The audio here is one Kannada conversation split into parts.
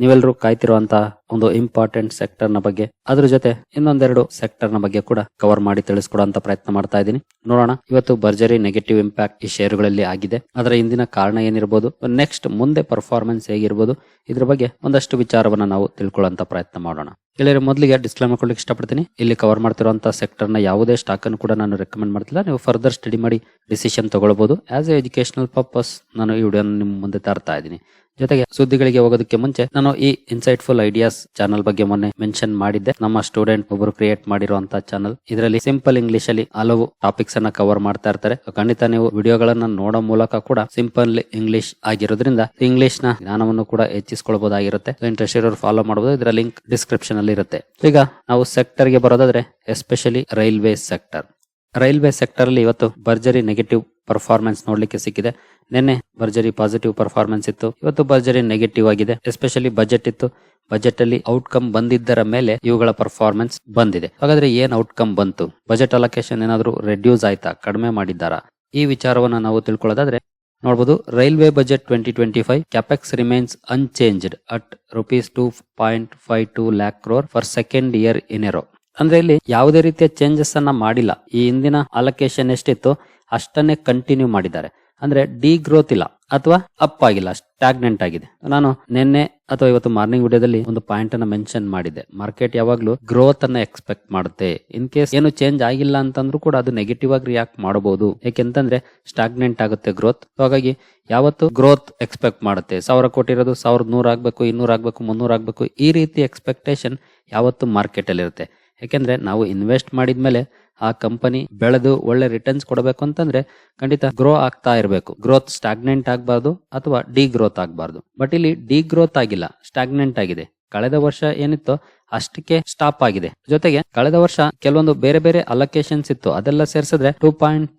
ನೀವೆಲ್ಲರೂ ಕಾಯ್ತಿರುವಂತಹ ಒಂದು ಇಂಪಾರ್ಟೆಂಟ್ ಸೆಕ್ಟರ್ನ ಬಗ್ಗೆ, ಅದ್ರ ಜೊತೆ ಇನ್ನೊಂದೆರಡು ಸೆಕ್ಟರ್ನ ಬಗ್ಗೆ ಕೂಡ ಕವರ್ ಮಾಡಿ ತಿಳಿಸ್ಕೊಡುವಂತ ಪ್ರಯತ್ನ ಮಾಡ್ತಾ ಇದ್ದೀನಿ. ನೋಡೋಣ, ಇವತ್ತು ಭರ್ಜರಿ ನೆಗೆಟಿವ್ ಇಂಪ್ಯಾಕ್ಟ್ ಈ ಶೇರುಗಳಲ್ಲಿ ಆಗಿದೆ. ಅದರ ಹಿಂದಿನ ಕಾರಣ ಏನಿರಬಹುದು ನೆಕ್ಸ್ಟ್ ಮುಂದೆ ಪರ್ಫಾರ್ಮೆನ್ಸ್ ಹೇಗಿರ್ಬೋದು, ಇದ್ರ ಬಗ್ಗೆ ಒಂದಷ್ಟು ವಿಚಾರವನ್ನ ನಾವು ತಿಳ್ಕೊಳ್ಳುವಂತ ಪ್ರಯತ್ನ ಮಾಡೋಣ. ಗೆಳೆಯರೆ ಮೊದಲಿಗೆ ಡಿಸ್ಕ್ಲೈಮ್ ಕೊಡ್ಲಿಕ್ಕೆ ಇಷ್ಟಪಡ್ತೀನಿ. ಇಲ್ಲಿ ಕವರ್ ಮಾಡ್ತಿರುವಂತಹ ಸೆಕ್ಟರ್ನ ಯಾವುದೇ ಸ್ಟಾಕ್ ಅನ್ನು ಕೂಡ ನಾನು ರೆಕಮೆಂಡ್ ಮಾಡ್ತಿಲ್ಲ. ನೀವು ಫರ್ದರ್ ಸ್ಟಡಿ ಮಾಡಿ ಡಿಸಿಷನ್ ತಗೊಳ್ಬಹುದು ಆಸ್ ಎ ಎಜುಕೇಶನಲ್ ಪರ್ಪಸ್ ನಾನು ಈ ವಿಡಿಯೋ ನಿಮ್ಮ ಮುಂದೆ ತರ್ತಾ ಇದ್ದೀನಿ. ಜೊತೆಗೆ ಸುದ್ದಿಗಳಿಗೆ ಹೋಗೋದಕ್ಕೆ ಮುಂಚೆ ನಾನು ಈ ಇನ್ಸೈಟ್ಫುಲ್ ಐಡಿಯಾಸ್ ಚಾನಲ್ ಬಗ್ಗೆ ಮೊನ್ನೆ ಮೆನ್ಷನ್ ಮಾಡಿದ್ದೆ. ನಮ್ಮ ಸ್ಟೂಡೆಂಟ್ ಒಬ್ಬರು ಕ್ರಿಯೇಟ್ ಮಾಡಿರುವಂತಹ ಚಾನಲ್ ಇದರಲ್ಲಿ ಸಿಂಪಲ್ ಇಂಗ್ಲಿಷ್ ಅಲ್ಲಿ ಹಲವು ಟಾಪಿಕ್ಸ್ ಅನ್ನ ಕವರ್ ಮಾಡ್ತಾ ಇರ್ತಾರೆ. ಖಂಡಿತ ನೀವು ವಿಡಿಯೋಗಳನ್ನ ನೋಡೋ ಮೂಲಕ ಕೂಡ ಸಿಂಪಲ್ ಇಂಗ್ಲಿಷ್ ಆಗಿರೋದ್ರಿಂದ ಇಂಗ್ಲಿಷ್ನ ಜ್ಞಾನವನ್ನು ಕೂಡ ಹೆಚ್ಚಿಸಿಕೊಳ್ಳಬಹುದಾಗಿರುತ್ತೆ ಇಂಟ್ರೆಸ್ಟ್ ಇರೋರು ಫಾಲೋ ಮಾಡಬಹುದು ಇದರ ಲಿಂಕ್ ಡಿಸ್ಕ್ರಿಪ್ಷನ್ ಅಲ್ಲಿ ಇರುತ್ತೆ. ಈಗ ನಾವು ಸೆಕ್ಟರ್ಗೆ ಬರೋದಾದ್ರೆ especially railway sector railway sector ಅಲ್ಲಿ ಇವತ್ತು ಭರ್ಜರಿ ನೆಗೆಟಿವ್ ಪರ್ಫಾರ್ಮೆನ್ಸ್ ನೋಡ್ಲಿಕ್ಕೆ ಸಿಕ್ಕಿದೆ. ನಿನ್ನೆ ಭರ್ಜರಿ ಪಾಸಿಟಿವ್ ಪರ್ಫಾರ್ಮೆನ್ಸ್ ಇತ್ತು. ಇವತ್ತು ಭರ್ಜರಿ ನೆಗೆಟಿವ್ ಆಗಿದೆ. ಎಸ್ಪೆಷಲಿ ಬಜೆಟ್ ಇತ್ತು. ಬಜೆಟ್ ಅಲ್ಲಿ ಔಟ್ಕಮ್ ಬಂದಿದ್ದರ ಮೇಲೆ ಇವುಗಳ ಪರ್ಫಾರ್ಮೆನ್ಸ್ ಬಂದಿದೆ. ಹಾಗಾದ್ರೆ ಏನ್ ಔಟ್ಕಮ್ ಬಂತು? ಬಜೆಟ್ ಅಲೋಕೇಶನ್ ಏನಾದ್ರು ರೆಡ್ಯೂಸ್ ಆಯ್ತಾ? ಕಡಿಮೆ ಮಾಡಿದ್ದಾರಾ? ಈ ವಿಚಾರವನ್ನ ನಾವು ತಿಳ್ಕೊಳ್ಳೋದಾದ್ರೆ ನೋಡಬಹುದು railway budget twenty twenty five capex remains unchanged at rupees two point five two lakh crore for second year in a row ಅಂದ್ರೆ ಇಲ್ಲಿ ಯಾವುದೇ ರೀತಿಯ ಚೇಂಜಸ್ ಅನ್ನ ಮಾಡಿಲ್ಲ. ಈ ಹಿಂದಿನ ಅಲೋಕೇಶನ್ ಎಷ್ಟಿತ್ತು ಅಷ್ಟನ್ನೇ ಕಂಟಿನ್ಯೂ ಮಾಡಿದ್ದಾರೆ. ಅಂದ್ರೆ ಡಿ ಗ್ರೋತ್ ಇಲ್ಲ ಅಥವಾ ಅಪ್ ಆಗಿಲ್ಲ ಸ್ಟಾಗ್ನೆಂಟ್ ಆಗಿದೆ. ನಾನು ನಿನ್ನೆ ಅಥವಾ ಇವತ್ತು ಮಾರ್ನಿಂಗ್ ವಿಡಿಯೋದಲ್ಲಿ ಒಂದು ಪಾಯಿಂಟ್ ಅನ್ನ ಮೆನ್ಷನ್ ಮಾಡಿದೆ ಮಾರ್ಕೆಟ್ ಯಾವಾಗ್ಲೂ ಗ್ರೋತ್ ಅನ್ನ ಎಕ್ಸ್ಪೆಕ್ಟ್ ಮಾಡುತ್ತೆ. ಇನ್ ಕೇಸ್ ಏನು ಚೇಂಜ್ ಆಗಿಲ್ಲ ಅಂತಂದ್ರೂ ಕೂಡ ಅದು ನೆಗೆಟಿವ್ ಆಗಿ ರಿಯಾಕ್ಟ್ ಮಾಡಬಹುದು. ಯಾಕೆಂತಂದ್ರೆ ಸ್ಟಾಗ್ನೆಂಟ್ ಆಗುತ್ತೆ ಗ್ರೋತ್ ಹಾಗಾಗಿ ಯಾವತ್ತು ಗ್ರೋತ್ ಎಕ್ಸ್ಪೆಕ್ಟ್ ಮಾಡುತ್ತೆ. ಸಾವಿರ ಕೋಟಿ ಇರೋದು ಸಾವಿರದ ನೂರ ಆಗ್ಬೇಕು, ಇನ್ನೂರ ಆಗ್ಬೇಕು, ಮುನ್ನೂರ ಆಗ್ಬೇಕು ಈ ರೀತಿ ಎಕ್ಸ್ಪೆಕ್ಟೇಷನ್ ಯಾವತ್ತು ಮಾರ್ಕೆಟ್ ಅಲ್ಲಿ ಇರುತ್ತೆ ಯಾಕೆಂದ್ರೆ ನಾವು ಇನ್ವೆಸ್ಟ್ ಮಾಡಿದ್ಮೇಲೆ ಆ ಕಂಪನಿ ಬೆಳೆದು ಒಳ್ಳೆ ರಿಟರ್ನ್ಸ್ ಕೊಡಬೇಕು ಅಂತಂದ್ರೆ ಖಂಡಿತ ಗ್ರೋ ಆಗ್ತಾ ಇರಬೇಕು. ಗ್ರೋತ್ ಸ್ಟಾಗ್ನೆಂಟ್ ಆಗಬಾರ್ದು ಅಥವಾ ಡಿ ಗ್ರೋತ್ ಆಗಬಾರ್ದು. ಬಟ್ ಇಲ್ಲಿ ಡಿ ಗ್ರೋತ್ ಆಗಿಲ್ಲ ಸ್ಟಾಗ್ನೆಂಟ್ ಆಗಿದೆ. ಕಳೆದ ವರ್ಷ ಏನಿತ್ತು ಅಷ್ಟಕ್ಕೆ ಸ್ಟಾಪ್ ಆಗಿದೆ. ಜೊತೆಗೆ ಕಳೆದ ವರ್ಷ ಕೆಲವೊಂದು ಬೇರೆ ಬೇರೆ ಅಲೋಕೇಶನ್ಸ್ ಇತ್ತು. ಅದೆಲ್ಲ ಸೇರಿಸಿದ್ರೆ two point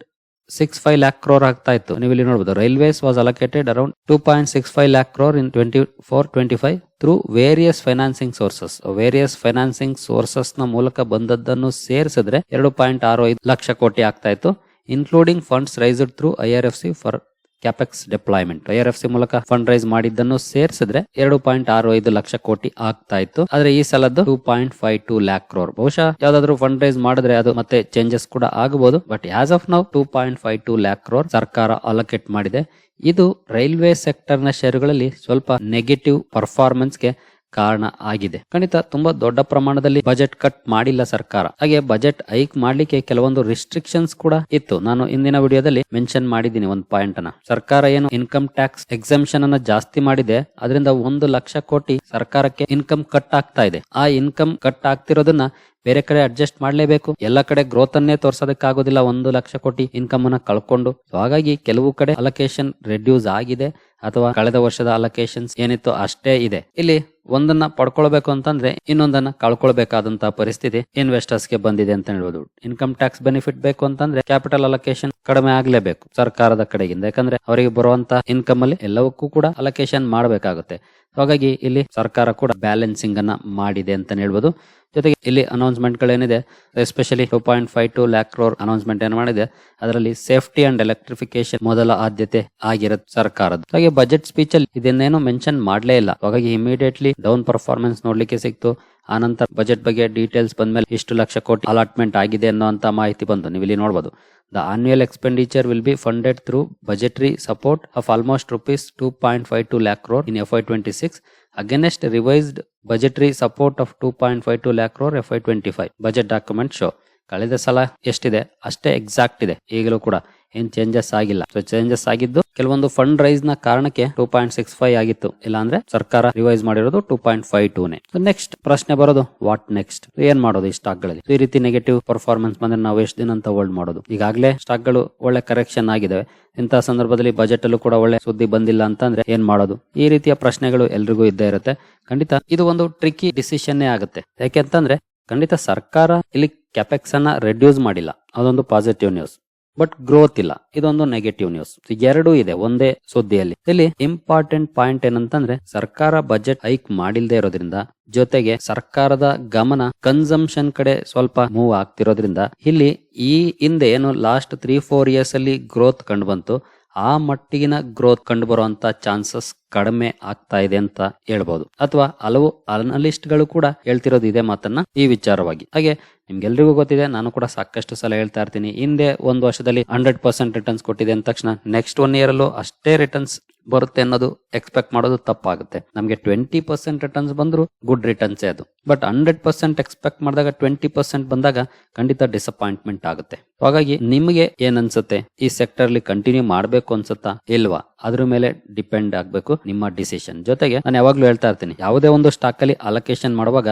six five lakh crore ಆಗ್ತಾ ಇತ್ತು. ನೀವು ಇಲ್ಲಿ ನೋಡಬಹುದು railways was allocated around two point six five lakh crore in twenty four twenty five through various financing sources various financing ಸೋರ್ಸಸ್ನ ಮೂಲಕ ಬಂದದ್ದನ್ನು ಸೇರಿಸಿದ್ರೆ ಎರಡು ಪಾಯಿಂಟ್ ಆರು ಐದು ಲಕ್ಷ ಕೋಟಿ ಆಗ್ತಾ ಇತ್ತು including funds raised through I R F C for capex deployment C ಮೂಲಕ ಫಂಡ್ ರೈಸ್ ಮಾಡಿದ್ದನ್ನು ಸೇರಿಸಿದ್ರೆ ಎರಡು ಪಾಯಿಂಟ್ ಆರು ಐದು ಲಕ್ಷ ಕೋಟಿ ಆಗ್ತಾ ಇತ್ತು. ಆದ್ರೆ ಈ ಸಲದ್ದು two point five two lakh crore ಬಹುಶಃ ಯಾವ್ದಾದ್ರು ಫಂಡ್ ರೈಸ್ ಮಾಡಿದ್ರೆ ಅದು ಮತ್ತೆ ಚೇಂಜಸ್ ಕೂಡ ಆಗಬಹುದು but as of now two point five two lakh crore ಸರ್ಕಾರ ಅಲೋಕೇಟ್ ಮಾಡಿದೆ. ಇದು ರೈಲ್ವೆ ಸೆಕ್ಟರ್ನ ನ ಷೇರುಗಳಲ್ಲಿ ಸ್ವಲ್ಪ ನೆಗೆಟಿವ್ ಪರ್ಫಾರ್ಮೆನ್ಸ್ಗೆ ಕಾರಣ ಆಗಿದೆ. ಖಂಡಿತ ತುಂಬಾ ದೊಡ್ಡ ಪ್ರಮಾಣದಲ್ಲಿ ಬಜೆಟ್ ಕಟ್ ಮಾಡಿಲ್ಲ ಸರ್ಕಾರ. ಹಾಗೆ ಬಜೆಟ್ ಹೈಕ್ ಮಾಡ್ಲಿಕ್ಕೆ ಕೆಲವೊಂದು ರಿಸ್ಟ್ರಿಕ್ಷನ್ಸ್ ಕೂಡ ಇತ್ತು. ನಾನು ಇಂದಿನ ವಿಡಿಯೋದಲ್ಲಿ ಮೆನ್ಷನ್ ಮಾಡಿದ್ದೀನಿ ಒಂದು ಪಾಯಿಂಟ್ ಅನ್ನ. ಸರ್ಕಾರ ಏನು ಇನ್ಕಮ್ ಟ್ಯಾಕ್ಸ್ ಎಕ್ಸಂಪ್ಷನ್ ಅನ್ನ ಜಾಸ್ತಿ ಮಾಡಿದೆ, ಅದರಿಂದ ಒಂದು ಲಕ್ಷ ಕೋಟಿ ಸರ್ಕಾರಕ್ಕೆ ಇನ್ಕಮ್ ಕಟ್ ಆಗ್ತಾ ಇದೆ. ಆ ಇನ್ಕಮ್ ಕಟ್ ಆಗ್ತಿರೋದನ್ನ ಬೇರೆ ಕಡೆ ಅಡ್ಜಸ್ಟ್ ಮಾಡಲೇಬೇಕು. ಎಲ್ಲ ಕಡೆ ಗ್ರೋತ್ ಅನ್ನೇ ತೋರ್ಸೋದಕ್ಕಾಗೋದಿಲ್ಲ. ಒಂದು ಲಕ್ಷ ಕೋಟಿ ಇನ್ಕಮ್ ಅನ್ನ ಕಳ್ಕೊಂಡು. ಹಾಗಾಗಿ ಕೆಲವು ಕಡೆ ಅಲೋಕೇಶನ್ ರೆಡ್ಯೂಸ್ ಆಗಿದೆ. ಅಥವಾ ಕಳೆದ ವರ್ಷದ ಅಲೋಕೇಶನ್ಸ್ ಏನಿತ್ತು ಅಷ್ಟೇ ಇದೆ. ಇಲ್ಲಿ ಒಂದನ್ನ ಪಡ್ಕೊಳ್ಬೇಕು ಅಂತಂದ್ರೆ ಇನ್ನೊಂದನ್ನ ಕಳ್ಕೊಳ್ಬೇಕಾದಂತಹ ಪರಿಸ್ಥಿತಿ ಇನ್ವೆಸ್ಟರ್ಸ್ಗೆ ಬಂದಿದೆ ಅಂತ ಹೇಳ್ಬೋದು. ಇನ್ಕಮ್ ಟ್ಯಾಕ್ಸ್ ಬೆನಿಫಿಟ್ ಬೇಕು ಅಂತಂದ್ರೆ ಕ್ಯಾಪಿಟಲ್ ಅಲೋಕೇಶನ್ ಕಡಿಮೆ ಆಗ್ಲೇಬೇಕು ಸರ್ಕಾರದ ಕಡೆಗಿಂದ ಯಾಕಂದ್ರೆ ಅವರಿಗೆ ಬರುವಂತಹ ಇನ್ಕಮ್ ಅಲ್ಲಿ ಎಲ್ಲವಕ್ಕೂ ಕೂಡ ಅಲೋಕೇಶನ್ ಮಾಡಬೇಕಾಗುತ್ತೆ. ಹಾಗಾಗಿ ಇಲ್ಲಿ ಸರ್ಕಾರ ಕೂಡ ಬ್ಯಾಲೆನ್ಸಿಂಗ್ ಅನ್ನ ಮಾಡಿದೆ ಅಂತ ಹೇಳ್ಬೋದು. ಜೊತೆಗೆ ಇಲ್ಲಿ announcement ಗಳೇನಿದೆ especially two point five two lakh crore announcement ಏನ್ ಮಾಡಿದೆ, ಅದರಲ್ಲಿ ಸೇಫ್ಟಿ ಅಂಡ್ ಎಲೆಕ್ಟ್ರಿಫಿಕೇಶನ್ ಮೊದಲ ಆದ್ಯತೆ ಆಗಿರೋದು ಸರ್ಕಾರದ ಹಾಗೆ ಬಜೆಟ್ ಸ್ಪೀಚ್ ಅಲ್ಲಿ ಇದನ್ನೇನು ಮೆನ್ಷನ್ ಮಾಡಲೇ ಇಲ್ಲ. ಹಾಗಾಗಿ ಇಮಿಡಿಯೇಟ್ಲಿ ಡೌನ್ ಪರ್ಫಾರ್ಮೆನ್ಸ್ ನೋಡ್ಲಿಕ್ಕೆ ಸಿಕ್ತು. ಆನಂತರ ಬಜೆಟ್ ಬಗ್ಗೆ ಡೀಟೇಲ್ಸ್ ಬಂದ್ಮೇಲೆ ಇಷ್ಟು ಲಕ್ಷ ಕೋಟಿ ಅಲಾಟ್ಮೆಂಟ್ ಆಗಿದೆ ಅನ್ನುವಂತ ಮಾಹಿತಿ ಬಂತು ನೀವು ಇಲ್ಲಿ ನೋಡಬಹುದು the annual expenditure will be funded through budgetary support of almost rupees two point five two lakh crore in F I twenty six against revised budgetary support of two ಕಳೆದ ಸಲ ಎಷ್ಟಿದೆ? ಅಷ್ಟೇ ಎಕ್ಸಾಕ್ಟ್ ಇದೆ. ಈಗಲೂ ಕೂಡ ಏನ್ ಚೇಂಜಸ್ ಆಗಿಲ್ಲ. ಸೊ ಚೇಂಜಸ್ ಆಗಿದ್ದು ಕೆಲವೊಂದು ಫಂಡ್ ರೈಸ್ನ ಕಾರಣಕ್ಕೆ ಟೂ ಪಾಯಿಂಟ್ ಸಿಕ್ಸ್ ಫೈವ್ ಆಗಿತ್ತು. ಇಲ್ಲಾಂದ್ರೆ ಸರ್ಕಾರ ರಿವೈಸ್ ಮಾಡಿರೋದು ಟೂ ಪಾಯಿಂಟ್ ಫೈವ್ ಟೂ ನೇ. ನೆಕ್ಸ್ಟ್ ಪ್ರಶ್ನೆ ಬರೋದು ವಾಟ್ ನೆಕ್ಸ್ಟ್ ಏನ್ ಮಾಡೋದು ಈ ಸ್ಟಾಕ್ಗಳಲ್ಲಿ? ಈ ರೀತಿ ನೆಗೆಟಿವ್ ಪರ್ಫಾರ್ಮೆನ್ಸ್ ಬಂದ್ರೆ ನಾವು ಎಷ್ಟು ದಿನ ಅಂತ ಹೋಲ್ಡ್ ಮಾಡೋದು? ಈಗಾಗಲೇ ಸ್ಟಾಕ್ಗಳು ಒಳ್ಳೆ ಕರೆಕ್ಷನ್ ಆಗಿದಾವೆ. ಇಂತಹ ಸಂದರ್ಭದಲ್ಲಿ ಬಜೆಟ್ ಅಲ್ಲೂ ಕೂಡ ಒಳ್ಳೆ ಸುದ್ದಿ ಬಂದಿಲ್ಲ ಅಂತಂದ್ರೆ ಏನ್ ಮಾಡೋದು? ಈ ರೀತಿಯ ಪ್ರಶ್ನೆಗಳು ಎಲ್ರಿಗೂ ಇದ್ದೇ ಇರುತ್ತೆ. ಖಂಡಿತ ಇದು ಒಂದು ಟ್ರಿಕಿ ಡಿಸಿಷನ್ನೇ ಆಗುತ್ತೆ. ಯಾಕೆಂತಂದ್ರೆ ಖಂಡಿತ ಸರ್ಕಾರ ಇಲ್ಲಿ ಕ್ಯಾಪೆಕ್ಸ್ ಅನ್ನ ರೆಡ್ಯೂಸ್ ಮಾಡಿಲ್ಲ. ಅದೊಂದು ಪಾಸಿಟಿವ್ ನ್ಯೂಸ್ ಬಟ್ ಗ್ರೋತ್ ಇಲ್ಲ. ಇದೊಂದು ನೆಗೆಟಿವ್ ನ್ಯೂಸ್ ಎರಡೂ ಇದೆ, ಒಂದೇ ಸುದ್ದಿಯಲ್ಲಿ. ಇಲ್ಲಿ ಇಂಪಾರ್ಟೆಂಟ್ ಪಾಯಿಂಟ್ ಏನಂತಂದ್ರೆ, ಸರ್ಕಾರ ಬಜೆಟ್ ಹೈಕ್ ಮಾಡಿಲ್ದೇ ಇರೋದ್ರಿಂದ, ಜೊತೆಗೆ ಸರ್ಕಾರದ ಗಮನ ಕನ್ಸಂಪ್ಷನ್ ಕಡೆ ಸ್ವಲ್ಪ ಮೂವ್ ಆಗ್ತಿರೋದ್ರಿಂದ, ಇಲ್ಲಿ ಈ ಹಿಂದೆ ಏನು ಲಾಸ್ಟ್ ತ್ರೀ ಫೋರ್ ಇಯರ್ಸ್ ಅಲ್ಲಿ ಗ್ರೋತ್ ಕಂಡು ಬಂತು, ಆ ಮಟ್ಟಿಗಿನ ಗ್ರೋತ್ ಕಂಡು ಬರುವಂತ ಚಾನ್ಸಸ್ ಕಡಿಮೆ ಆಗ್ತಾ ಇದೆ ಅಂತ ಹೇಳ್ಬೋದು. ಅಥವಾ ಹಲವು ಅನಲಿಸ್ಟ್ಗಳು ಕೂಡ ಹೇಳ್ತಿರೋದು ಇದೆ ಮಾತನ್ನ ಈ ವಿಚಾರವಾಗಿ. ಹಾಗೆ ನಿಮ್ಗೆಲ್ರಿಗೂ ಗೊತ್ತಿದೆ, ನಾನು ಕೂಡ ಸಾಕಷ್ಟು ಸಲ ಹೇಳ್ತಾ ಇರ್ತೀನಿ, ಹಿಂದೆ ಒಂದು ವರ್ಷದಲ್ಲಿ ಹಂಡ್ರೆಡ್ ಪರ್ಸೆಂಟ್ ರಿಟರ್ನ್ಸ್ ಕೊಟ್ಟಿದೆ ಅಂದ ತಕ್ಷಣ ನೆಕ್ಸ್ಟ್ ಒನ್ ಇಯರ್ ಅಷ್ಟೇ ರಿಟರ್ನ್ಸ್ ಬರುತ್ತೆ ಅನ್ನೋದು ಎಕ್ಸ್ಪೆಕ್ಟ್ ಮಾಡೋದು ತಪ್ಪಾಗುತ್ತೆ. ನಮಗೆ ಟ್ವೆಂಟಿ ಪರ್ಸೆಂಟ್ ರಿಟರ್ನ್ಸ್ ಬಂದರೂ ಗುಡ್ ರಿಟರ್ನ್ಸ್ ಅದು. ಬಟ್ ಹಂಡ್ರೆಡ್ ಪರ್ಸೆಂಟ್ ಎಕ್ಸ್ಪೆಕ್ಟ್ ಮಾಡಿದಾಗ ಟ್ವೆಂಟಿ ಪರ್ಸೆಂಟ್ ಬಂದಾಗ ಖಂಡಿತ ಡಿಸಪಾಯಿಂಟ್ಮೆಂಟ್ ಆಗುತ್ತೆ. ಹಾಗಾಗಿ ನಿಮಗೆ ಏನ್ ಅನ್ಸುತ್ತೆ? ಈ ಸೆಕ್ಟರ್ ಅಲ್ಲಿ ಕಂಟಿನ್ಯೂ ಮಾಡಬೇಕು ಅನ್ಸುತ್ತಾ ಇಲ್ವಾ? ಅದ್ರ ಮೇಲೆ ಡಿಪೆಂಡ್ ಆಗ್ಬೇಕು ನಿಮ್ಮ ಡಿಸಿಷನ್ ಜೊತೆಗೆ ನಾನು ಯಾವಾಗ್ಲೂ ಹೇಳ್ತಾ ಇರ್ತೀನಿ, ಯಾವುದೇ ಒಂದು ಸ್ಟಾಕ್ ಅಲ್ಲಿ ಅಲೋಕೇಶನ್ ಮಾಡುವಾಗ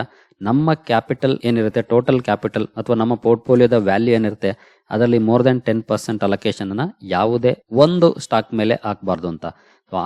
ನಮ್ಮ ಕ್ಯಾಪಿಟಲ್ ಏನಿರುತ್ತೆ ಟೋಟಲ್ ಕ್ಯಾಪಿಟಲ್ ಅಥವಾ ನಮ್ಮ ಪೋರ್ಟ್ಫೋಲಿಯೋದ ವ್ಯಾಲ್ಯೂ ಏನಿರುತ್ತೆ, ಅದರಲ್ಲಿ more than ten percent allocation ಅನ್ನ ಯಾವುದೇ ಒಂದು ಸ್ಟಾಕ್ ಮೇಲೆ ಹಾಕಬಾರ್ದು ಅಂತ.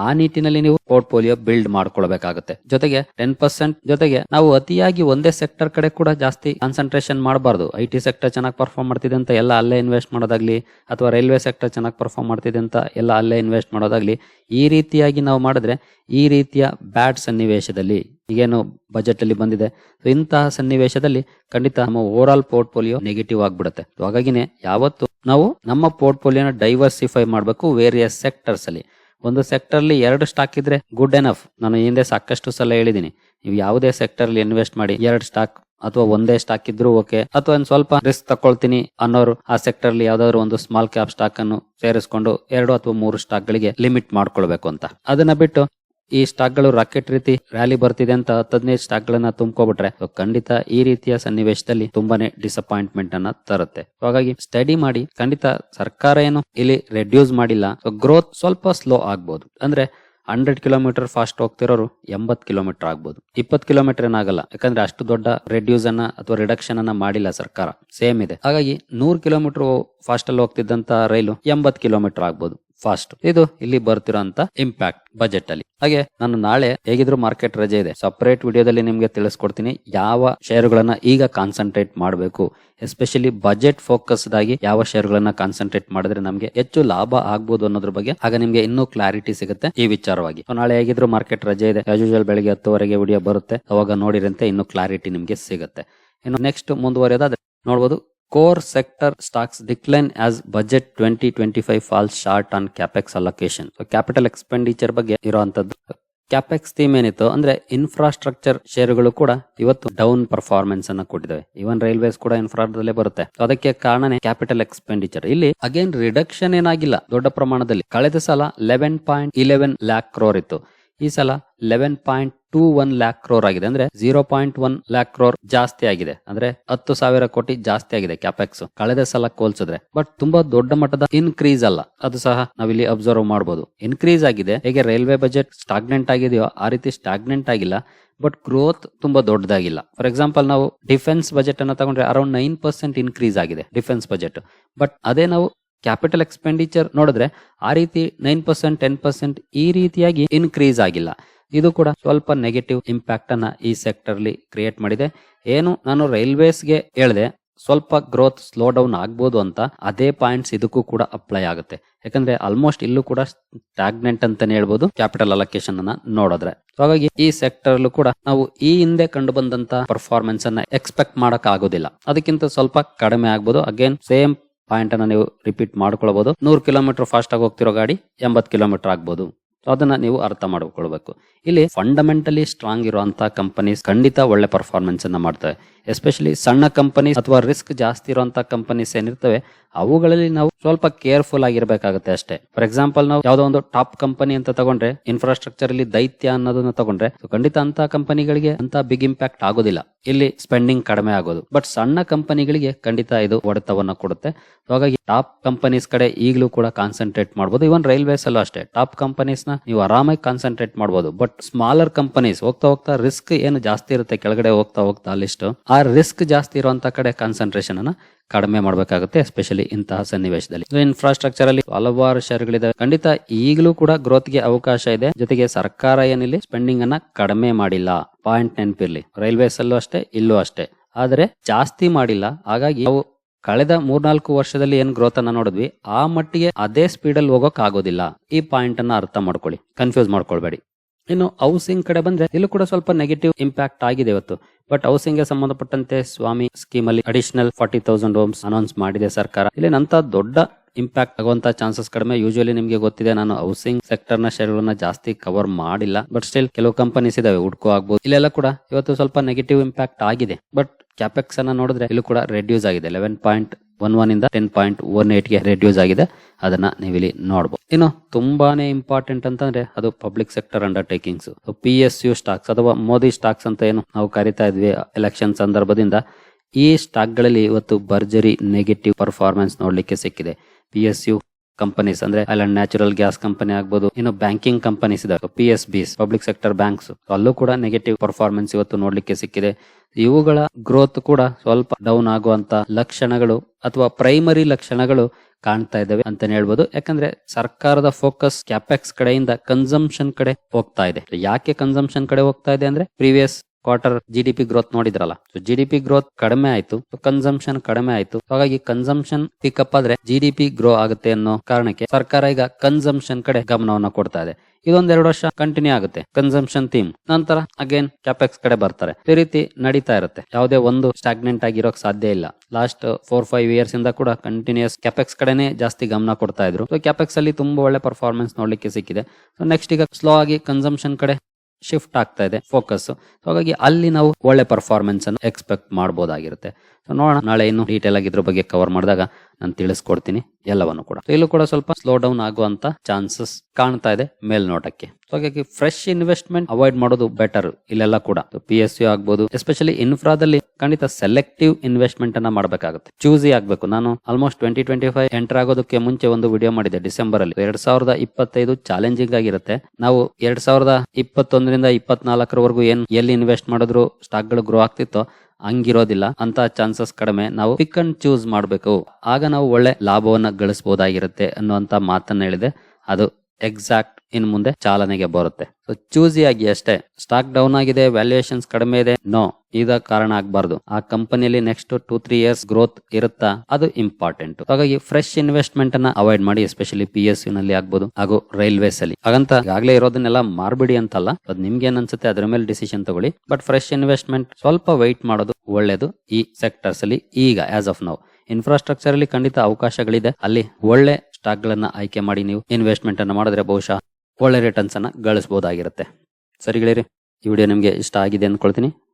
ಆ ನಿಟ್ಟಿನಲ್ಲಿ ನೀವು ಪೋರ್ಟ್ಫೋಲಿಯೋ ಬಿಲ್ಡ್ ಮಾಡ್ಕೊಳ್ಬೇಕಾಗುತ್ತೆ. ಜೊತೆಗೆ ಟೆನ್ ಪರ್ಸೆಂಟ್ ಜೊತೆಗೆ ನಾವು ಅತಿಯಾಗಿ ಒಂದೇ ಸೆಕ್ಟರ್ ಕಡೆ ಕೂಡ ಜಾಸ್ತಿ ಕಾನ್ಸಂಟ್ರೇಷನ್ ಮಾಡಬಾರ್ದು. ಐ ಟಿ ಸೆಕ್ಟರ್ ಚೆನ್ನಾಗಿ ಪರ್ಫಾರ್ಮ್ ಮಾಡ್ತಿದೆ ಅಂತ ಎಲ್ಲ ಅಲ್ಲೇ ಇನ್ವೆಸ್ಟ್ ಮಾಡೋದಾಗ್ಲಿ, ಅಥವಾ ರೈಲ್ವೆ ಸೆಕ್ಟರ್ ಚೆನ್ನಾಗಿ ಪರ್ಫಾರ್ಮ್ ಮಾಡ್ತಿದೆ ಅಂತ ಎಲ್ಲ ಅಲ್ಲೇ ಇನ್ವೆಸ್ಟ್ ಮಾಡೋದಾಗ್ಲಿ, ಈ ರೀತಿಯಾಗಿ ನಾವು ಮಾಡಿದ್ರೆ ಈ ರೀತಿಯ ಬ್ಯಾಡ್ ಸನ್ನಿವೇಶದಲ್ಲಿ ಈಗೇನು ಬಜೆಟ್ ಅಲ್ಲಿ ಬಂದಿದೆ. ಇಂತಹ ಸನ್ನಿವೇಶದಲ್ಲಿ ಖಂಡಿತ ನಮ್ಮ ಓವರ್ ಆಲ್ ಪೋರ್ಟ್ಫೋಲಿಯೋ ನೆಗೆಟಿವ್ ಆಗ್ಬಿಡುತ್ತೆ ಹಾಗಾಗಿನೇ ಯಾವತ್ತು ನಾವು ನಮ್ಮ ಪೋರ್ಟ್ಫೋಲಿಯೋನ ಡೈವರ್ಸಿಫೈ ಮಾಡಬೇಕು ವೇರಿಯಸ್ ಸೆಕ್ಟರ್ಸ್ ಅಲ್ಲಿ. ಒಂದು ಸೆಕ್ಟರ್ ಅಲ್ಲಿ ಎರಡು ಸ್ಟಾಕ್ ಇದ್ರೆ ಗುಡ್ ಎನಫ್ ನಾನು ಹಿಂದೆ ಸಾಕಷ್ಟು ಸಲ ಹೇಳಿದೀನಿ. ನೀವು ಯಾವುದೇ ಸೆಕ್ಟರ್ ಅಲ್ಲಿ ಇನ್ವೆಸ್ಟ್ ಮಾಡಿ ಎರಡು ಸ್ಟಾಕ್ ಅಥವಾ ಒಂದೇ ಸ್ಟಾಕ್ ಇದ್ರೂ ಓಕೆ ಅಥವಾ ಒಂದು ಸ್ವಲ್ಪ ರಿಸ್ಕ್ ತಕೊಳ್ತೀನಿ ಅನ್ನೋರು ಆ ಸೆಕ್ಟರ್ ಅಲ್ಲಿ ಯಾವ್ದಾದ್ರು ಒಂದು ಸ್ಮಾಲ್ ಕ್ಯಾಪ್ ಸ್ಟಾಕ್ ಅನ್ನು ಸೇರಿಸ್ಕೊಂಡು ಎರಡು ಅಥವಾ ಮೂರು ಸ್ಟಾಕ್ ಗಳಿಗೆ ಲಿಮಿಟ್ ಮಾಡ್ಕೊಳ್ಬೇಕು ಅಂತ. ಅದನ್ನ ಬಿಟ್ಟು ಈ ಸ್ಟಾಕ್ಗಳು ರಾಕೆಟ್ ರೀತಿ ರ್ಯಾಲಿ ಬರ್ತಿದೆ ಅಂತ ಹದಿನೈದು ಸ್ಟಾಕ್ ಗಳನ್ನ ತುಂಬ್ಕೊಬಿಟ್ರೆ ಖಂಡಿತ ಈ ರೀತಿಯ ಸನ್ನಿವೇಶದಲ್ಲಿ ತುಂಬಾನೇ ಡಿಸಪಾಯಿಂಟ್ಮೆಂಟ್ ಅನ್ನ ತರುತ್ತೆ. ಹಾಗಾಗಿ ಸ್ಟಡಿ ಮಾಡಿ, ಖಂಡಿತ ಸರ್ಕಾರ ಏನು ಇಲ್ಲಿ ರೆಡ್ಯೂಸ್ ಮಾಡಿಲ್ಲ ಗ್ರೋತ್ ಸ್ವಲ್ಪ ಸ್ಲೋ ಆಗ್ಬಹುದು ಅಂದ್ರೆ ಹಂಡ್ರೆಡ್ ಕಿಲೋಮೀಟರ್ ಫಾಸ್ಟ್ ಹೋಗ್ತಿರೋರು ಎಂಬತ್ ಕಿಲೋಮೀಟರ್ ಆಗ್ಬೋದು. ಇಪ್ಪತ್ ಕಿಲೋಮೀಟರ್ ಏನಾಗಲ್ಲ, ಯಾಕಂದ್ರೆ ಅಷ್ಟು ದೊಡ್ಡ ರೆಡ್ಯೂಸ್ ಅನ್ನ ಅಥವಾ ರಿಡಕ್ಷನ್ ಅನ್ನ ಮಾಡಿಲ್ಲ ಸರ್ಕಾರ. ಸೇಮ್ ಇದೆ. ಹಾಗಾಗಿ ನೂರ್ ಕಿಲೋಮೀಟರ್ ಫಾಸ್ಟ್ ಅಲ್ಲಿ ಹೋಗ್ತಿದ್ದಂತ ರೈಲು ಎಂಬತ್ ಕಿಲೋಮೀಟರ್ ಆಗ್ಬೋದು. ಫಾಸ್ಟ್ ಇದು ಇಲ್ಲಿ ಬರ್ತಿರೋಂತ ಇಂಪ್ಯಾಕ್ಟ್ ಬಜೆಟ್ ಅಲ್ಲಿ. ಹಾಗೆ ನಾನು ನಾಳೆ ಹೇಗಿದ್ರು ಮಾರ್ಕೆಟ್ ರಜೆ ಇದೆ. ಸಪರೇಟ್ ವಿಡಿಯೋದಲ್ಲಿ ನಿಮ್ಗೆ ತಿಳಿಸ್ಕೊಡ್ತೀನಿ ಯಾವ ಷೇರುಗಳನ್ನ ಈಗ ಕಾನ್ಸಂಟ್ರೇಟ್ ಮಾಡಬೇಕು. ಎಸ್ಪೆಷಲಿ ಬಜೆಟ್ ಫೋಕಸ್ಡ್ ಆಗಿ ಯಾವ ಷೇರುಗಳನ್ನ ಕಾನ್ಸಂಟ್ರೇಟ್ ಮಾಡಿದ್ರೆ ನಮಗೆ ಹೆಚ್ಚು ಲಾಭ ಆಗ್ಬೋದು ಅನ್ನೋದ್ರ ಬಗ್ಗೆ ಆಗ ನಿಮ್ಗೆ ಇನ್ನೂ ಕ್ಲಾರಿಟಿ ಸಿಗುತ್ತೆ ಈ ವಿಚಾರವಾಗಿ. ನಾಳೆ ಹೇಗಿದ್ರು ಮಾರ್ಕೆಟ್ ರಜೆ ಇದೆ. ಯೂಶುವಲ್ ಬೆಳಿಗ್ಗೆ ಹತ್ತುವರೆಗೆ ವಿಡಿಯೋ ಬರುತ್ತೆ. ಅವಾಗ ನೋಡಿರಂತೆ ಇನ್ನೂ ಕ್ಲಾರಿಟಿ ನಿಮ್ಗೆ ಸಿಗುತ್ತೆ. ಇನ್ನು ನೆಕ್ಸ್ಟ್ ಮುಂದುವರೆಯೋದಾದ್ರೆ ನೋಡಬಹುದು core sector stocks decline as budget twenty twenty five falls short on capex capital expenditure ಬಗ್ಗೆ ಇರುವಂತದ್ದು ಕ್ಯಾಪೆಕ್ಸ್ ಥೀಮ್ ಏನಿತ್ತು? ಅಂದ್ರೆ ಇನ್ಫ್ರಾಸ್ಟ್ರಕ್ಚರ್ ಶೇರುಗಳು ಕೂಡ ಇವತ್ತು ಡೌನ್ ಪರ್ಫಾರ್ಮೆನ್ಸ್ ಅನ್ನ ಕೊಟ್ಟಿದ್ದಾವೆ. ಇವನ್ ರೈಲ್ವೇಸ್ ಕೂಡ ಇನ್ಫ್ರಾದಲ್ಲೇ ಬರುತ್ತೆ. So, ಅದಕ್ಕೆ ಕಾರಣನೇ ಕ್ಯಾಪಿಟಲ್ ಎಕ್ಸ್ಪೆಂಡಿಚರ್ ಇಲ್ಲಿ ಅಗೇನ್ ರಿಡಕ್ಷನ್ ಏನಾಗಿಲ್ಲ. ದೊಡ್ಡ ಪ್ರಮಾಣದಲ್ಲಿ. ಕಳೆದ ಸಲ eleven point eleven lakh crore ಇತ್ತು. ಈ ಸಲ eleven point two one lakh crore ಆಗಿದೆ. ಅಂದ್ರೆ zero point one lakh crore ಜಾಸ್ತಿ ಆಗಿದೆ. ಅಂದ್ರೆ ಹತ್ತು ಸಾವಿರ ಕೋಟಿ ಜಾಸ್ತಿ ಆಗಿದೆ ಕ್ಯಾಪೆಕ್ಸ್ ಕಳೆದ ಸಲ ಕೋಲ್ಸಿದ್ರೆ. ಬಟ್ ತುಂಬಾ ದೊಡ್ಡ ಮಟ್ಟದ ಇನ್ಕ್ರೀಸ್ ಅಲ್ಲ. ಅದು ಸಹ ನಾವಿಲ್ಲಿ ಅಬ್ಸರ್ವ್ ಮಾಡಬಹುದು ಇನ್ಕ್ರೀಸ್ ಆಗಿದೆ. ಹೇಗೆ ರೈಲ್ವೆ ಬಜೆಟ್ ಸ್ಟಾಗ್ನೆಂಟ್ ಆಗಿದೆಯೋ ಆ ರೀತಿ ಸ್ಟಾಗ್ನೆಂಟ್ ಆಗಿಲ್ಲ. ಬಟ್ ಗ್ರೋತ್ ತುಂಬಾ ದೊಡ್ಡದಾಗಿಲ್ಲ. ಫಾರ್ ಎಕ್ಸಾಂಪಲ್ ನಾವು ಡಿಫೆನ್ಸ್ ಬಜೆಟ್ ಅನ್ನ ತಗೊಂಡ್ರೆ ಅರೌಂಡ್ ನೈನ್ ಪರ್ಸೆಂಟ್ ಇನ್ಕ್ರೀಸ್ ಆಗಿದೆ ಡಿಫೆನ್ಸ್ ಬಜೆಟ್ ಬಟ್ ಅದೇ ನಾವು ಕ್ಯಾಪಿಟಲ್ ಎಕ್ಸ್ಪೆಂಡಿಚರ್ ನೋಡಿದ್ರೆ ಆ ರೀತಿ ನೈನ್ ಪರ್ಸೆಂಟ್ ಟೆನ್ ಪರ್ಸೆಂಟ್ ಈ ರೀತಿಯಾಗಿ ಇನ್ಕ್ರೀಸ್ ಆಗಿಲ್ಲ. ಇದು ಕೂಡ ಸ್ವಲ್ಪ ನೆಗೆಟಿವ್ ಇಂಪ್ಯಾಕ್ಟ್ ಅನ್ನ ಈ ಸೆಕ್ಟರ್ ಕ್ರಿಯೇಟ್ ಮಾಡಿದೆ. ಏನು ನಾನು ರೈಲ್ವೇಸ್ಗೆ ಹೇಳಿದೆ, ಸ್ವಲ್ಪ ಗ್ರೋತ್ ಸ್ಲೋ ಡೌನ್ ಆಗ್ಬೋದು ಅಂತ ಅದೇ ಪಾಯಿಂಟ್ಸ್ ಇದಕ್ಕೂ ಕೂಡ ಅಪ್ಲೈ ಆಗುತ್ತೆ. ಯಾಕಂದ್ರೆ ಆಲ್ಮೋಸ್ಟ್ ಇಲ್ಲೂ ಕೂಡ ಸ್ಟಾಗ್ನೆಂಟ್ ಅಂತಾನೆ ಹೇಳ್ಬೋದು ಕ್ಯಾಪಿಟಲ್ ಅಲೋಕೇಶನ್ ಅನ್ನ ನೋಡಿದ್ರೆ. ಹಾಗಾಗಿ ಈ ಸೆಕ್ಟರ್ ಕೂಡ ನಾವು ಈ ಹಿಂದೆ ಕಂಡು ಬಂದಂತ ಪರ್ಫಾರ್ಮೆನ್ಸ್ ಅನ್ನ ಎಕ್ಸ್ಪೆಕ್ಟ್ ಮಾಡಕ್ ಆಗೋದಿಲ್ಲ ಅದಕ್ಕಿಂತ ಸ್ವಲ್ಪ ಕಡಿಮೆ ಆಗ್ಬೋದು. ಅಗೇನ್ ಸೇಮ್ ಪಾಯಿಂಟ್ ಅನ್ನ ನೀವು ರಿಪೀಟ್ ಮಾಡ್ಕೊಳ್ಬಹುದು ನೂರು ಕಿಲೋಮೀಟರ್ ಫಾಸ್ಟ್ ಆಗಿ ಹೋಗ್ತಿರೋ ಗಾಡಿ ಎಂಬತ್ ಕಿಲೋಮೀಟರ್ ಆಗ್ಬಹುದು ಅದನ್ನ ನೀವು ಅರ್ಥ ಮಾಡ್ಕೊಳ್ಬೇಕು. ಇಲ್ಲಿ ಫಂಡಮೆಂಟಲಿ ಸ್ಟ್ರಾಂಗ್ ಇರುವಂತಹ ಕಂಪನೀಸ್ ಖಂಡಿತ ಒಳ್ಳೆ ಪರ್ಫಾರ್ಮೆನ್ಸ್ ಅನ್ನ ಮಾಡ್ತವೆ. ಎಸ್ಪೆಷಲಿ ಸಣ್ಣ ಕಂಪನಿ ಅಥವಾ ರಿಸ್ಕ್ ಜಾಸ್ತಿ ಇರುವಂತಹ ಕಂಪನೀಸ್ ಏನಿರ್ತವೆ, ಅವುಗಳಲ್ಲಿ ನಾವು ಸ್ವಲ್ಪ ಕೇರ್ಫುಲ್ ಆಗಿರ್ಬೇಕಾಗುತ್ತೆ ಅಷ್ಟೇ. ಫಾರ್ ಎಕ್ಸಾಂಪಲ್ ನಾವು ಯಾವ್ದೋ ಒಂದು ಟಾಪ್ ಕಂಪನಿ ಅಂತ ತಗೊಂಡ್ರೆ ಇನ್ಫ್ರಾಸ್ಟ್ರಕ್ಚರ್ ಅಲ್ಲಿ ದೈತ್ಯ ಅನ್ನೋದನ್ನ ತಗೊಂಡ್ರೆ ಖಂಡಿತ ಅಂತ ಕಂಪನಿಗಳಿಗೆ ಅಂತ ಬಿಗ್ ಇಂಪ್ಯಾಕ್ಟ್ ಆಗೋದಿಲ್ಲ. ಇಲ್ಲಿ ಸ್ಪೆಂಡಿಂಗ್ ಕಡಿಮೆ ಆಗೋದು. ಬಟ್ ಸಣ್ಣ ಕಂಪನಿಗಳಿಗೆ ಖಂಡಿತ ಇದು ಹೊಡೆತವನ್ನ ಕೊಡುತ್ತೆ. ಹಾಗಾಗಿ ಟಾಪ್ ಕಂಪನೀಸ್ ಕಡೆ ಈಗಲೂ ಕೂಡ ಕಾನ್ಸಂಟ್ರೇಟ್ ಮಾಡಬಹುದು ಇವನ್ ರೈಲ್ವೇಸ್ ಅಲ್ಲೂ ಅಷ್ಟೇ. ಟಾಪ್ ಕಂಪನೀಸ್ನ ನೀವು ಆರಾಮಾಗಿ ಕಾನ್ಸಂಟ್ರೇಟ್ ಮಾಡಬಹುದು ಬಟ್ ಸ್ಮಾಲರ್ ಕಂಪನೀಸ್ ಹೋಗ್ತಾ ಹೋಗ್ತಾ ರಿಸ್ಕ್ ಏನು ಜಾಸ್ತಿ ಇರುತ್ತೆ, ಕೆಳಗಡೆ ಹೋಗ್ತಾ ಹೋಗ್ತಾ ಲಿಸ್ಟ್ ರಿಸ್ಕ್ ಜಾಸ್ತಿ ಇರುವಂತ ಕಡೆ ಕಾನ್ಸಂಟ್ರೇಷನ್ ಅನ್ನ ಕಡಿಮೆ ಮಾಡಬೇಕಾಗುತ್ತೆ ಎಸ್ಪೆಷಲಿ ಇಂತಹ ಸನ್ನಿವೇಶದಲ್ಲಿ. ಇನ್ಫ್ರಾಸ್ಟ್ರಕ್ಚರ್ ಅಲ್ಲಿ ಹಲವಾರು ಷೇರುಗಳಿದಾವೆ ಖಂಡಿತ ಈಗಲೂ ಕೂಡ ಗ್ರೋತ್ಗೆ ಅವಕಾಶ ಇದೆ. ಜೊತೆಗೆ ಸರ್ಕಾರ ಏನಿಲ್ಲಿ ಸ್ಪೆಂಡಿಂಗ್ ಅನ್ನ ಕಡಿಮೆ ಮಾಡಿಲ್ಲ. ಪಾಯಿಂಟ್ ನೆನಪಿರ್ಲಿ. ರೈಲ್ವೇಸ್ ಅಲ್ಲೂ ಅಷ್ಟೇ, ಇಲ್ಲೂ ಅಷ್ಟೇ. ಆದ್ರೆ ಜಾಸ್ತಿ ಮಾಡಿಲ್ಲ. ಹಾಗಾಗಿ ನಾವು ಕಳೆದ ಮೂರ್ನಾಲ್ಕು ವರ್ಷದಲ್ಲಿ ಏನ್ ಗ್ರೋತ್ ಅನ್ನ ನೋಡಿದ್ವಿ, ಆ ಮಟ್ಟಿಗೆ ಅದೇ ಸ್ಪೀಡ್ ಅಲ್ಲಿ ಹೋಗೋಕ್ ಆಗೋದಿಲ್ಲ. ಈ ಪಾಯಿಂಟ್ ಅನ್ನ ಅರ್ಥ ಮಾಡ್ಕೊಳ್ಳಿ. ಕನ್ಫ್ಯೂಸ್ ಮಾಡ್ಕೊಳ್ಬೇಡಿ. ಇನ್ನು ಹೌಸಿಂಗ್ ಕಡೆ ಬಂದ್ರೆ ಇಲ್ಲೂ ಕೂಡ ಸ್ವಲ್ಪ ನೆಗೆಟಿವ್ ಇಂಪ್ಯಾಕ್ಟ್ ಆಗಿದೆ ಇವತ್ತು. ಬಟ್ ಹೌಸಿಂಗ್ಗೆ ಸಂಬಂಧಪಟ್ಟಂತೆ ಸ್ವಾಮಿ ಸ್ಕೀಮ್ ಅಲ್ಲಿ additional forty thousand homes announce ಮಾಡಿದೆ ಸರ್ಕಾರ. ಇಲ್ಲಿ ನಂತ ದೊಡ್ಡ ಇಂಪ್ಯಾಕ್ಟ್ ಆಗುವಂತ ಚಾನ್ಸಸ್ ಕಡಿಮೆ. ಯೂಶಲಿ ನಿಮಗೆ ಗೊತ್ತಿದೆ, ನಾನು ಹೌಸಿಂಗ್ ಸೆಕ್ಟರ್ನ ಶೇರ್ಗಳನ್ನ ಜಾಸ್ತಿ ಕವರ್ ಮಾಡಿಲ್ಲ. ಬಟ್ ಸ್ಟಿಲ್ ಕೆಲವು ಕಂಪನೀಸ್ ಇದಾವೆ ಹುಡ್ಕೋ ಆಗ್ಬೋದು. ಇಲ್ಲೆಲ್ಲ ಕೂಡ ಇವತ್ತು ಸ್ವಲ್ಪ ನೆಗೆಟಿವ್ ಇಂಪ್ಯಾಕ್ಟ್ ಆಗಿದೆ. ಬಟ್ ಕ್ಯಾಪೆಕ್ಸ್ ಅನ್ನ ನೋಡಿದ್ರೆ ಇಲ್ಲೂ ಕೂಡ ರೆಡ್ಯೂಸ್ ಆಗಿದೆ. ಲೆವೆನ್ ಪಾಯಿಂಟ್ ಒನ್ ಒನ್ ಇಂದ ಟೆನ್ ಪಾಯಿಂಟ್ ಒನ್ ಏಟ್ಗೆ ರೆಡ್ಯೂಸ್ ಆಗಿದೆ. ಅದನ್ನ ನೀವಿಲ್ಲಿ ನೋಡಬಹುದು ಇನ್ನು ತುಂಬಾನೇ ಇಂಪಾರ್ಟೆಂಟ್ ಅಂತಂದ್ರೆ ಅದು public sector undertakings P S U stocks ಅಥವಾ ಮೋದಿ ಸ್ಟಾಕ್ಸ್ ಅಂತ ಏನು ನಾವು ಕರಿತಾ ಇದ್ವಿ ಎಲೆಕ್ಷನ್ ಸಂದರ್ಭದಿಂದ, ಈ ಸ್ಟಾಕ್ಗಳಲ್ಲಿ ಇವತ್ತು ಭರ್ಜರಿ ನೆಗೆಟಿವ್ ಪರ್ಫಾರ್ಮೆನ್ಸ್ ನೋಡ್ಲಿಕ್ಕೆ ಸಿಕ್ಕಿದೆ. ಪಿ ಎಸ್ ಯು ಕಂಪನೀಸ್ ಅಂದ್ರೆ oil and natural gas company ಆಗ್ಬೋದು, ಇನ್ನು ಬ್ಯಾಂಕಿಂಗ್ ಕಂಪನೀಸ್ ಇದಾವೆ P S Bs public sector banks ಅಲ್ಲೂ ಕೂಡ ನೆಗೆಟಿವ್ ಪರ್ಫಾರ್ಮೆನ್ಸ್ ಇವತ್ತು ನೋಡ್ಲಿಕ್ಕೆ ಸಿಕ್ಕಿದೆ. ಇವುಗಳ ಗ್ರೋತ್ ಕೂಡ ಸ್ವಲ್ಪ ಡೌನ್ ಆಗುವಂತ ಲಕ್ಷಣಗಳು ಅಥವಾ ಪ್ರೈಮರಿ ಲಕ್ಷಣಗಳು ಕಾಣ್ತಾ ಇದ್ದಾವೆ ಅಂತಾನೆ ಹೇಳ್ಬೋದು. ಯಾಕಂದ್ರೆ ಸರ್ಕಾರದ ಫೋಕಸ್ ಕ್ಯಾಪೆಕ್ಸ್ ಕಡೆಯಿಂದ ಕನ್ಸಂಪ್ಷನ್ ಕಡೆ ಹೋಗ್ತಾ ಇದೆ. ಯಾಕೆ ಕನ್ಸಂಪ್ಷನ್ ಕಡೆ ಹೋಗ್ತಾ ಇದೆ ಅಂದ್ರೆ previous quarter G D P growth ನೋಡಿದ್ರಲ್ಲ. So G D P growth ಕಡಿಮೆ ಆಯ್ತು. ಕನ್ಸಂಪ್ಷನ್ ಕಡಿಮೆ ಆಯ್ತು. ಹಾಗಾಗಿ ಕನ್ಸಂಪ್ಷನ್ ಪಿಕಪ್ ಆದ್ರೆ ಜಿ ಡಿ ಪಿ ಗ್ರೋ ಆಗುತ್ತೆ ಅನ್ನೋ ಕಾರಣಕ್ಕೆ ಸರ್ಕಾರ ಈಗ ಕನ್ಸಂಪ್ಷನ್ ಕಡೆ ಗಮನವನ್ನ ಕೊಡ್ತಾ ಇದೆ. ಇದೊಂದ್ ಎರಡು ವರ್ಷ ಕಂಟಿನ್ಯೂ ಆಗುತ್ತೆ ಕನ್ಸಂಪ್ಷನ್ ಥೀಮ್ ನಂತರ ಅಗೇನ್ ಕ್ಯಾಪೆಕ್ಸ್ ಕಡೆ ಬರ್ತಾರೆ. ಈ ರೀತಿ ನಡೀತಾ ಇರುತ್ತೆ. ಯಾವುದೇ ಒಂದು ಸ್ಟಾಗ್ನೆಂಟ್ ಆಗಿರೋಕ್ ಸಾಧ್ಯ ಇಲ್ಲ. ಲಾಸ್ಟ್ ಫೋರ್ ಫೈವ್ ಇಯರ್ಸ್ ಇಂದ ಕೂಡ ಕಂಟಿನ್ಯೂಸ್ ಕ್ಯಾಪೆಕ್ಸ್ ಕಡೆನೆ ಜಾಸ್ತಿ ಗಮನ ಕೊಡ್ತಾ ಇದ್ರು. ಕ್ಯಾಪೆಕ್ಸ್ ಅಲ್ಲಿ ತುಂಬಾ ಒಳ್ಳೆ ಪರ್ಫಾರ್ಮೆನ್ಸ್ ನೋಡ್ಲಿಕ್ಕೆ ಸಿಕ್ಕಿದೆ. ನೆಕ್ಸ್ಟ್ ಈಗ ಸ್ಲೋ ಆಗಿ ಕನ್ಸಂಪ್ಷನ್ ಕಡೆ ಶಿಫ್ಟ್ ಆಗ್ತಾ ಇದೆ, ಫೋಕಸ್. ಹಾಗಾಗಿ ಅಲ್ಲಿ ನಾವು ಒಳ್ಳೆ ಪರ್ಫಾರ್ಮೆನ್ಸ್ ಅನ್ನು ಎಕ್ಸ್ಪೆಕ್ಟ್ ಮಾಡಬಹುದಾಗಿರುತ್ತೆ ನೋಡೋಣ, ನಾಳೆ ಇನ್ನು ಡೀಟೇಲ್ ಆಗಿ ಇದ್ರ ಬಗ್ಗೆ ಕವರ್ ಮಾಡಿದಾಗ ನಾನು ತಿಳಿಸ್ಕೊಡ್ತೀನಿ ಎಲ್ಲವನ್ನು ಕೂಡ. ಇಲ್ಲೂ ಕೂಡ ಸ್ವಲ್ಪ ಸ್ಲೋ ಡೌನ್ ಆಗುವಂತ ಚಾನ್ಸಸ್ ಕಾಣ್ತಾ ಇದೆ ಮೇಲ್ನೋಟಕ್ಕೆ. ಹಾಗಾಗಿ ಫ್ರೆಶ್ ಇನ್ವೆಸ್ಟ್ಮೆಂಟ್ ಅವಾಯ್ಡ್ ಮಾಡೋದು ಬೆಟರ್ ಇಲ್ಲೆಲ್ಲ ಕೂಡ. ಪಿ ಎಸ್ ಯು ಆಗ್ಬಹುದು ಎಸ್ಪೆಷಲಿ ಇನ್ಫ್ರಾದಲ್ಲಿ ಖಂಡಿತ ಸೆಲೆಕ್ಟಿವ್ ಇನ್ವೆಸ್ಟ್ಮೆಂಟ್ ಅನ್ನ ಮಾಡಬೇಕಾಗುತ್ತೆ. ಚೂಸಿ ಆಗ್ಬೇಕು. ನಾನು almost twenty twenty five enter ಆಗೋದಕ್ಕೆ ಮುಂಚೆ ಒಂದು ವಿಡಿಯೋ ಮಾಡಿದೆ ಡಿಸೆಂಬರ್ ಅಲ್ಲಿ ಎರಡ್ ಸಾವಿರದ ಇಪ್ಪತ್ತೈದು ಚಾಲೆಂಜಿಂಗ್ ಆಗಿರುತ್ತೆ. ನಾವು ಎರಡ್ ಸಾವಿರದ ಇಪ್ಪತ್ತೊಂದರಿಂದ ಇಪ್ಪತ್ನಾಲ್ಕರವರೆಗೂ ಏನ್ ಎಲ್ಲಿ ಇನ್ವೆಸ್ಟ್ ಮಾಡಿದ್ರು ಸ್ಟಾಕ್ಗಳು ಗ್ರೋ ಆಗ್ತಿತ್ತೋ ಹಂಗಿರೋದಿಲ್ಲ. ಅಂತ ಚಾನ್ಸಸ್ ಕಡಿಮೆ. ನಾವು ಪಿಕ್ ಅಂಡ್ ಚೂಸ್ ಮಾಡಬೇಕು. ಆಗ ನಾವು ಒಳ್ಳೆ ಲಾಭವನ್ನ ಗಳಿಸಬಹುದಾಗಿರುತ್ತೆ ಅನ್ನುವಂತ ಮಾತನ್ನ ಹೇಳಿದೆ. ಅದು ಎಕ್ಸಾಕ್ಟ್ ಇನ್ ಮುಂದೆ ಚಾಲನೆಗೆ ಬರುತ್ತೆ. ಸೊ ಆಗಿ ಅಷ್ಟೇ. ಸ್ಟಾಕ್ ಡೌನ್ ಆಗಿದೆ ವ್ಯಾಲ್ಯೂಯೇಷನ್ಸ್ ಕಡಿಮೆ ಇದೆ. ನೋ ಇದ ಕಾರಣ ಆಗ್ಬಾರ್ದು. ಆ ಕಂಪನಿಯಲ್ಲಿ next two three years growth ಇರುತ್ತಾ? ಅದು ಇಂಪಾರ್ಟೆಂಟ್ ಹಾಗಾಗಿ ಫ್ರೆಶ್ ಇನ್ವೆಸ್ಟ್ಮೆಂಟ್ ಅನ್ನ ಅವಾಯ್ಡ್ ಮಾಡಿ ಎಸ್ಪೆಷಲಿ ಪಿ ಎಸ್ ಯು ನಲ್ಲಿ ಆಗ್ಬೋದು, ಹಾಗೂ ರೈಲ್ವೇಸ್ ಅಲ್ಲಿ. ಹಾಗಂತ ಈಗಾಗಲೇ ಇರೋದನ್ನೆಲ್ಲ ಮಾರ್ಬಿಡಿ ಅಂತಲ್ಲ. ಅದ್ ನಿಮ್ಗೆ ಏನ್ ಅನ್ಸುತ್ತೆ, ಅದ್ರ ಮೇಲೆ ಡಿಸಿಷನ್ ತಗೊಳ್ಳಿ. ಬಟ್ ಫ್ರೆಶ್ ಇನ್ವೆಸ್ಟ್ಮೆಂಟ್ ಸ್ವಲ್ಪ ವೈಟ್ ಮಾಡೋದು ಒಳ್ಳೇದು ಈ ಸೆಕ್ಟರ್ಸ್ ಅಲ್ಲಿ ಈಗ ಆಸ್ ಆಫ್ ನೌ ಇನ್ಫ್ರಾಸ್ಟ್ರಕ್ಚರ್ ಅಲ್ಲಿ ಖಂಡಿತ ಅವಕಾಶಗಳಿದೆ. ಅಲ್ಲಿ ಒಳ್ಳೆ ಸ್ಟಾಕ್ ಗಳನ್ನ ಆಯ್ಕೆ ಮಾಡಿ ನೀವು ಇನ್ವೆಸ್ಟ್ಮೆಂಟ್ ಅನ್ನ ಮಾಡಿದ್ರೆ ಬಹುಶಃ ಒಳ್ಳೆ ರಿಟರ್ನ್ಸ್ ಅನ್ನ ಗಳಿಸಬಹುದಾಗಿರುತ್ತೆ ಸರಿಗಳಿರಿ? ಈ ವಿಡಿಯೋ ನಿಮಗೆ ಇಷ್ಟ ಆಗಿದೆ ಅಂದ್ಕೊಳ್ತೀನಿ.